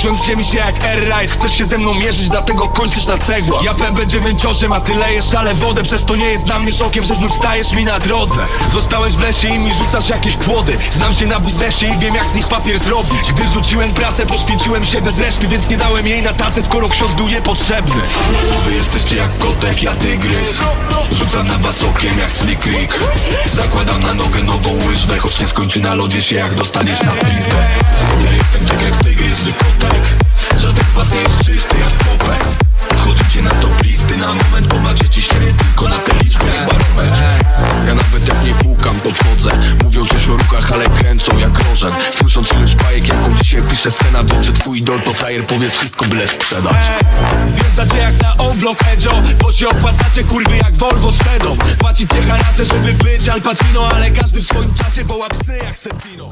Wzrosłem z ziemi się jak air Chcesz się ze mną mierzyć, dlatego kończysz na cegłach Ja pębę dziewięciosiem, a ty lejesz ale wodę. Przez to nie jest dla mnie szokiem, że znów stajesz mi na drodze. Zostałeś w lesie i mi rzucasz jakieś kłody. Znam się na biznesie i wiem jak z nich papier zrobić. Gdy rzuciłem pracę, poświęciłem się bez reszty Więc nie dałem jej na tacę, skoro ksiądz był niepotrzebny. Wy jesteście jak kotek, ja tygrys. Rzucam na was okiem jak Slick Zakładam na nogę nową łyżwę Choć nie skończy na lodzie się jak dostaniesz na pizdę. Ja jestem tak jak tygrys, wy kotek Żaden z was nie jest czysty jak popek. Wchodzicie na top listy na moment Bo macie ciśnienie tylko na te liczby jak barometr. Ja nawet jak nie pukam to wchodzę Mówią coś o ruchach, ale kręcą jak rożen Słysząc ilość bajek, jaką dzisiaj pisze scena że twój idol to frajer, powie wszystko byle sprzedać. Wjeżdżacie jak na oblok Edzio Bo się opłacacie kurwy jak Volvo z Fedą. Płacicie haracze, żeby być Al Pacino Ale każdy w swoim czasie woła psy jak Sentino